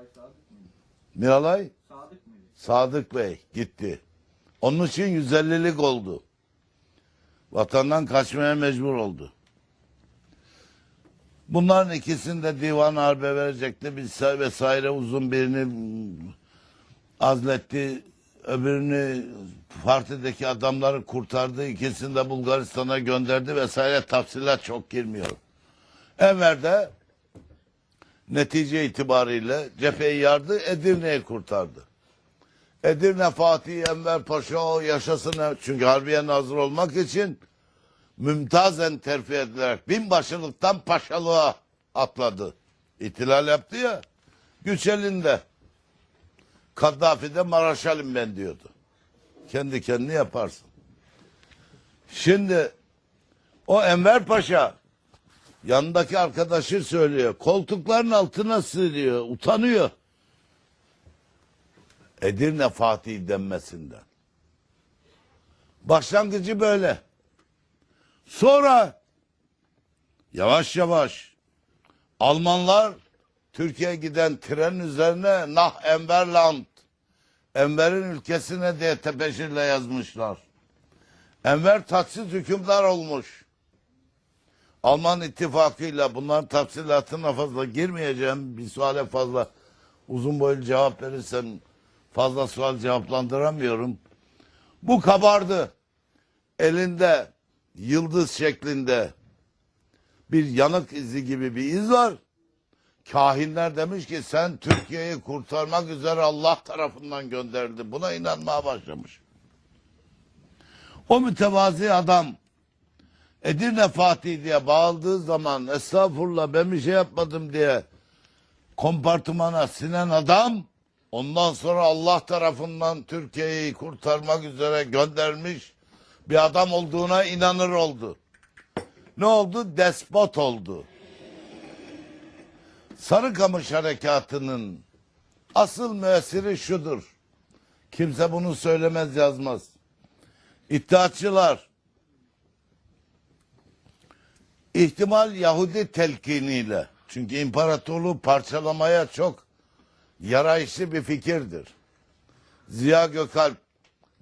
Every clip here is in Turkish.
Miralay Sadık mıydı? Miralay Sadık mıydı? Sadık Bey gitti. Onun için 150'lik oldu. Vatandan kaçmaya mecbur oldu. Bunların ikisini de divan harbe verecekti. Sa- vesaire uzun birini azletti. Öbürünü partideki adamları kurtardı. İkisini de Bulgaristan'a gönderdi vesaire. Tafsilat çok girmiyor. Enver'de netice itibariyle cepheyi yardı. Edirne'yi kurtardı. Edirne Fatih Enver Paşa yaşasın. Çünkü Harbiye hazır olmak için mümtazen terfi edilerek binbaşılıktan paşalığa atladı. İtilal yaptı ya. Güç elinde. Kaddafi de Maraşalim ben diyordu. Kendi kendini yaparsın. Şimdi o Enver Paşa yanındaki arkadaşı söylüyor. Koltukların altına sığıyor. Utanıyor. Edirne Fatih denmesinden. Başlangıcı böyle. Sonra yavaş yavaş Almanlar Türkiye'ye giden tren üzerine Nah Enverland Enver'in ülkesine diye tepeşirle yazmışlar. Enver tatsız hükümdar olmuş. Alman ittifakıyla bunların tafsilatına fazla girmeyeceğim. Bir suale fazla uzun boylu cevap verirsem fazla sual cevaplandıramıyorum. Bu kabardı. Elinde yıldız şeklinde bir yanık izi gibi bir iz var. Kahinler demiş ki sen Türkiye'yi kurtarmak üzere Allah tarafından gönderildi. Buna inanmaya başlamış. O mütevazi adam Edirne Fatih diye bağıldığı zaman estağfurullah ben bir şey yapmadım diye kompartımana sinen adam ondan sonra Allah tarafından Türkiye'yi kurtarmak üzere göndermiş bir adam olduğuna inanır oldu. Ne oldu? Despot oldu. Sarıkamış Harekatı'nın asıl müessiri şudur. Kimse bunu söylemez yazmaz. İttihatçılar ihtimal Yahudi telkiniyle çünkü imparatorluğu parçalamaya çok yarayışlı bir fikirdir. Ziya Gökalp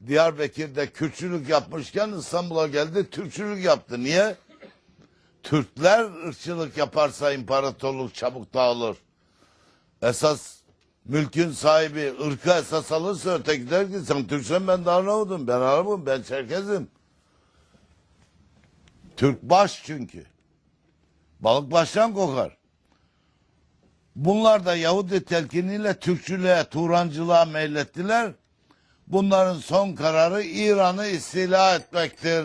Diyarbakır'da Kürtçülük yapmışken İstanbul'a geldi Türkçülük yaptı. Niye? Türkler ırkçılık yaparsa imparatorluk çabuk dağılır. Esas mülkün sahibi ırkı esas alırsa öteki der ki sen Türksen ben de Arnavut'um, ben Arap'ım, ben Çerkez'im. Türk baş çünkü. Balık baştan kokar. Bunlar da Yahudi telkiniyle Türkçülüğe, Turancılığa meylettiler. Bunların son kararı İran'ı istila etmektir.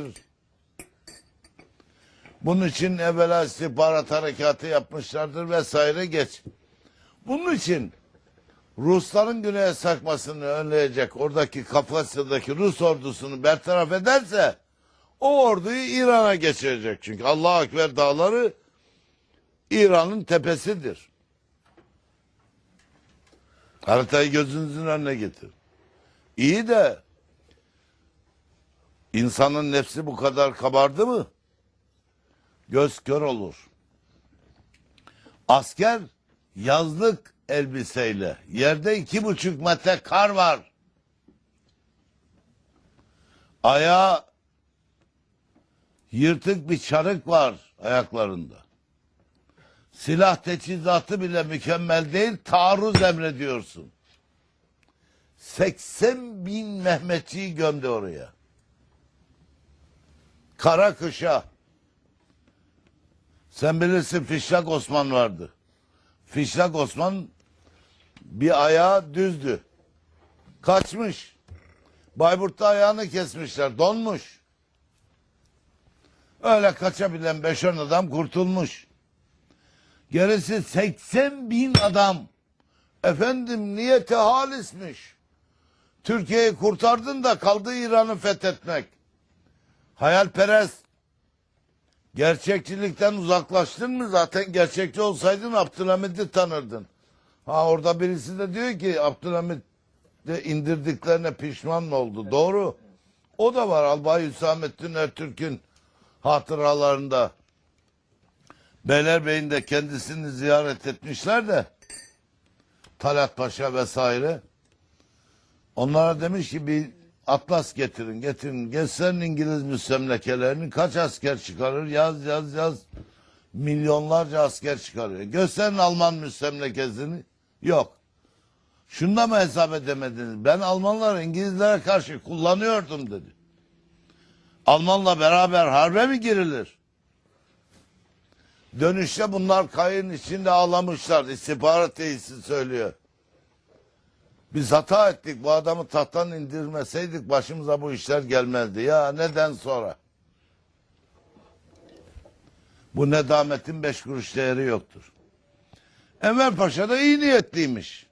Bunun için evvela istihbarat harekatı yapmışlardır vesaire geç. Bunun için Rusların güneye sarkmasını önleyecek oradaki Kafkasya'daki Rus ordusunu bertaraf ederse o orduyu İran'a geçirecek. Çünkü Allah Ekber dağları İran'ın tepesidir. Haritayı gözünüzün önüne getir. İyi de insanın nefsi bu kadar kabardı mı? Göz kör olur. Asker yazlık elbiseyle yerde iki buçuk metre kar var. Ayağı yırtık bir çarık var ayaklarında. Silah teçhizatı bile mükemmel değil, taarruz emrediyorsun. 80 bin Mehmetçiyi gömdü oraya. Kara kışa. Sen bilirsin Fişlak Osman vardı. Fişlak Osman bir ayağı düzdü. Kaçmış. Bayburt'ta ayağını kesmişler. Donmuş. Öyle kaçabilen 5-10 adam kurtulmuş. Gerisi 80 bin adam. Efendim niyeti halismiş. Türkiye'yi kurtardın da kaldı İran'ı fethetmek. Hayalperest. Gerçekçilikten uzaklaştın mı zaten gerçekçi olsaydın Abdülhamid'i tanırdın. Ha orada birisi de diyor ki Abdülhamid de indirdiklerine pişman mı oldu? Doğru. O da var Albay Hüsamettin Ertürk'ün hatıralarında. Beylerbeyi'nde kendisini ziyaret etmişler de Talat Paşa vesaire. Onlara demiş ki bir atlas getirin, getirin. Gösterin İngiliz müstemlekelerini kaç asker çıkarır? Yaz, yaz, yaz. Milyonlarca asker çıkarıyor. Gösterin Alman müstemlekesini. Yok. Şunda mı hesap edemediniz? Ben Almanlar İngilizlere karşı kullanıyordum dedi. Almanla beraber harbe mi girilir? Dönüşte bunlar kayın içinde ağlamışlar. İstihbarat reisi söylüyor. Biz hata ettik. Bu adamı tahttan indirmeseydik başımıza bu işler gelmezdi. Ya neden sonra? Bu nedametin beş kuruş değeri yoktur. Enver Paşa da iyi niyetliymiş.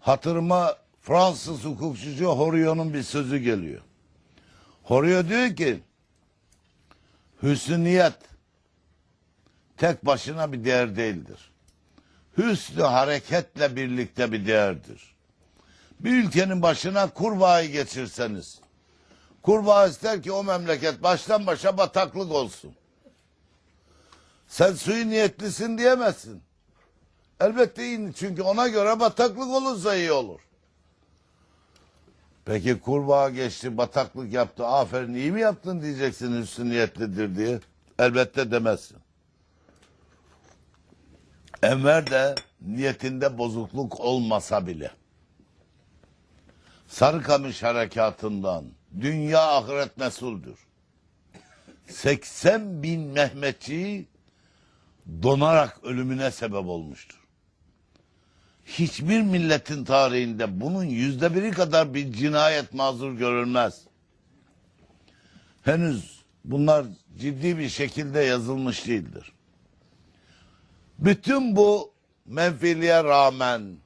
Hatırıma Fransız hukukçucu Horio'nun bir sözü geliyor. Horio diyor ki hüsnü niyet tek başına bir değer değildir. Hüsnü hareketle birlikte bir değerdir. Bir ülkenin başına kurbağayı geçirseniz, kurbağa ister ki o memleket baştan başa bataklık olsun. Sen suyu niyetlisin diyemezsin. Elbette iyi çünkü ona göre bataklık olursa iyi olur. Peki kurbağa geçti, bataklık yaptı, aferin iyi mi yaptın diyeceksin üstü niyetlidir diye. Elbette demezsin. Enver de niyetinde bozukluk olmasa bile Sarıkamış harekatından dünya ahiret mesuldür. 80 bin Mehmetçiyi donarak ölümüne sebep olmuştur. Hiçbir milletin tarihinde bunun yüzde biri kadar bir cinayet mazur görülmez. Henüz bunlar ciddi bir şekilde yazılmış değildir. Bütün bu menfiliğe rağmen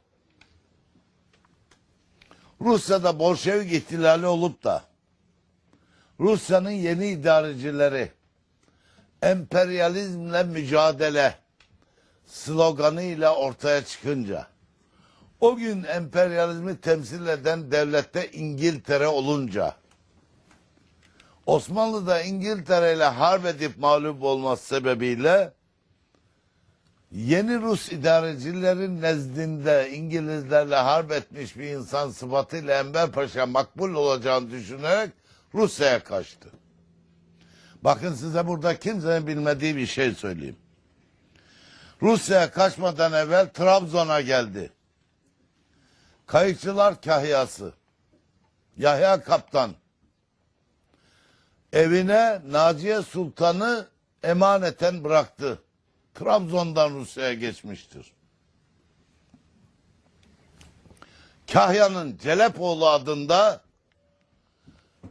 Rusya'da Bolşevik ihtilali olup da Rusya'nın yeni idarecileri emperyalizmle mücadele sloganıyla ortaya çıkınca o gün emperyalizmi temsil eden devlette İngiltere olunca Osmanlı da İngiltere ile harp edip mağlup olması sebebiyle yeni Rus idarecilerin nezdinde İngilizlerle harp etmiş bir insan sıfatıyla Enver Paşa makbul olacağını düşünerek Rusya'ya kaçtı. Bakın size burada kimsenin bilmediği bir şey söyleyeyim. Rusya'ya kaçmadan evvel Trabzon'a geldi. Kayıkçılar kahyası. Yahya Kaptan. Evine Naciye Sultan'ı emaneten bıraktı. Trabzon'dan Rusya'ya geçmiştir. Kahya'nın Celepoğlu adında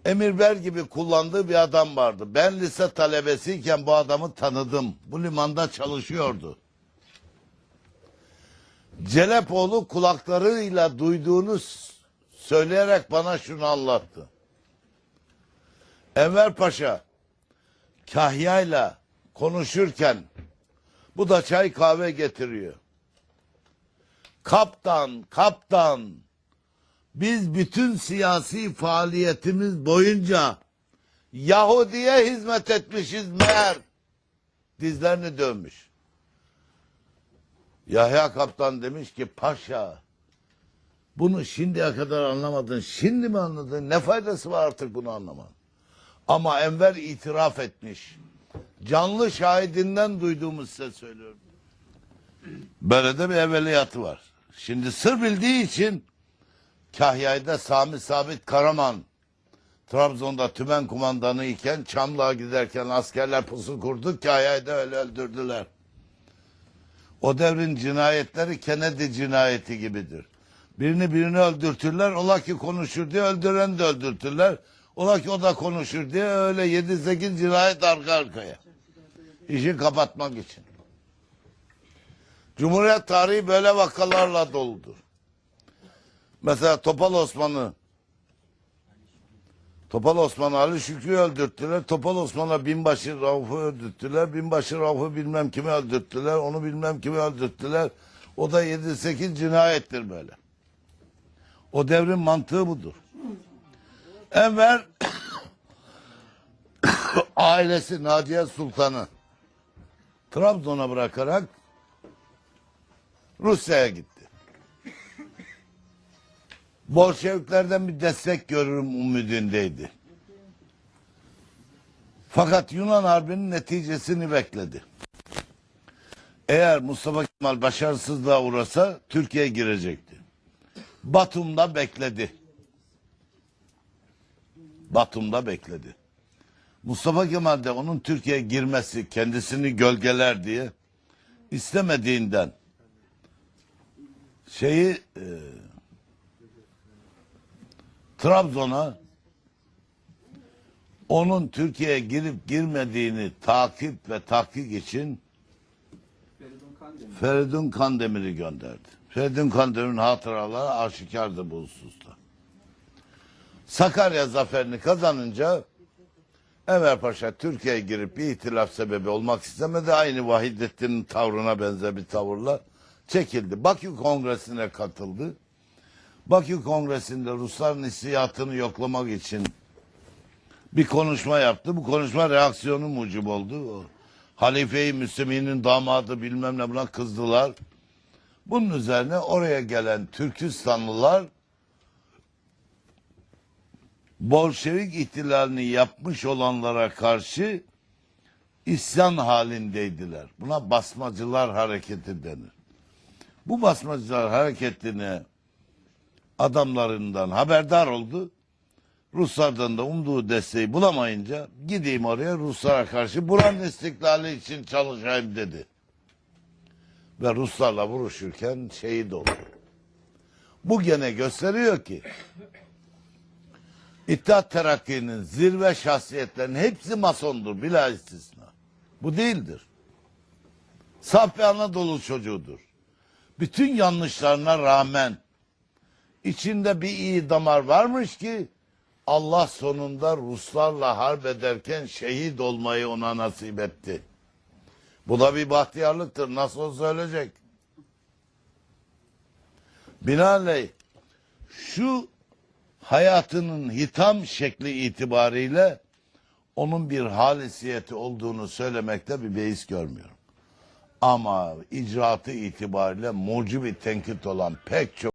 Emirber gibi kullandığı bir adam vardı. Ben lise talebesiyken bu adamı tanıdım. Bu limanda çalışıyordu. Celepoğlu kulaklarıyla duyduğunu söyleyerek bana şunu anlattı. Enver Paşa Kahya'yla konuşurken bu da çay kahve getiriyor. Kaptan, kaptan biz bütün siyasi faaliyetimiz boyunca Yahudi'ye hizmet etmişiz meğer. Dizlerini dönmüş. Yahya Kaptan demiş ki paşa bunu şimdiye kadar anlamadın. Şimdi mi anladın? Ne faydası var artık bunu anlaman? Ama Enver itiraf etmiş. Canlı şahidinden duyduğumu size söylüyorum. Böyle de bir evveliyatı var. Şimdi sır bildiği için Kahya'da Sami Sabit Karaman Trabzon'da tümen kumandanı iken Çamlığa giderken askerler pusu kurdu. Kahya'da öyle öldürdüler. O devrin cinayetleri Kennedy cinayeti gibidir. Birini birini öldürtürler. Ola ki konuşur diye öldüren de öldürtürler. Ola ki o da konuşur diye öyle 7-8 cinayet arka arkaya. İşi kapatmak için. Cumhuriyet tarihi böyle vakalarla doludur. Mesela Topal Osman'ı Topal Osman Ali Şükrü'yü öldürttüler. Topal Osman'a binbaşı Rauf'u öldürttüler. Binbaşı Rauf'u bilmem kimi öldürttüler. Onu bilmem kimi öldürttüler. O da 7-8 cinayettir böyle. O devrin mantığı budur. Enver ailesi Naciye Sultan'ı Trabzon'a bırakarak Rusya'ya gitti. Bolşeviklerden bir destek görürüm umudundaydı. Fakat Yunan Harbi'nin neticesini bekledi. Eğer Mustafa Kemal başarısızlığa uğrasa Türkiye girecekti. Batum'da bekledi. Batum'da bekledi. Mustafa Kemal de onun Türkiye'ye girmesi kendisini gölgeler diye istemediğinden şeyi e, Trabzon'a onun Türkiye'ye girip girmediğini takip ve tahkik için Feridun Kandemir'i gönderdi. Feridun Kandemir'in hatıraları aşikardı bu hususta. Sakarya zaferini kazanınca Enver Paşa Türkiye'ye girip bir ihtilaf sebebi olmak istemedi. Aynı Vahidettin'in tavrına benzer bir tavırla çekildi. Bakü Kongresi'ne katıldı. Bakü Kongresi'nde Rusların hissiyatını yoklamak için bir konuşma yaptı. Bu konuşma reaksiyonu mucib oldu. Halife-i Müslümin'in damadı bilmem ne buna kızdılar. Bunun üzerine oraya gelen Türkistanlılar Bolşevik ihtilalini yapmış olanlara karşı isyan halindeydiler. Buna basmacılar hareketi denir. Bu basmacılar hareketine adamlarından haberdar oldu. Ruslardan da umduğu desteği bulamayınca gideyim oraya Ruslara karşı buranın istiklali için çalışayım dedi. Ve Ruslarla vuruşurken şehit oldu. Bu gene gösteriyor ki İttihat Terakki'nin zirve şahsiyetlerinin hepsi masondur bila istisna. Bu değildir. Saf bir Anadolu çocuğudur. Bütün yanlışlarına rağmen içinde bir iyi damar varmış ki Allah sonunda Ruslarla harp ederken şehit olmayı ona nasip etti. Bu da bir bahtiyarlıktır. Nasıl olsa ölecek. Binaenaleyh şu hayatının hitam şekli itibariyle onun bir halisiyeti olduğunu söylemekte bir beis görmüyorum. Ama icraatı itibariyle mucibi tenkit olan pek çok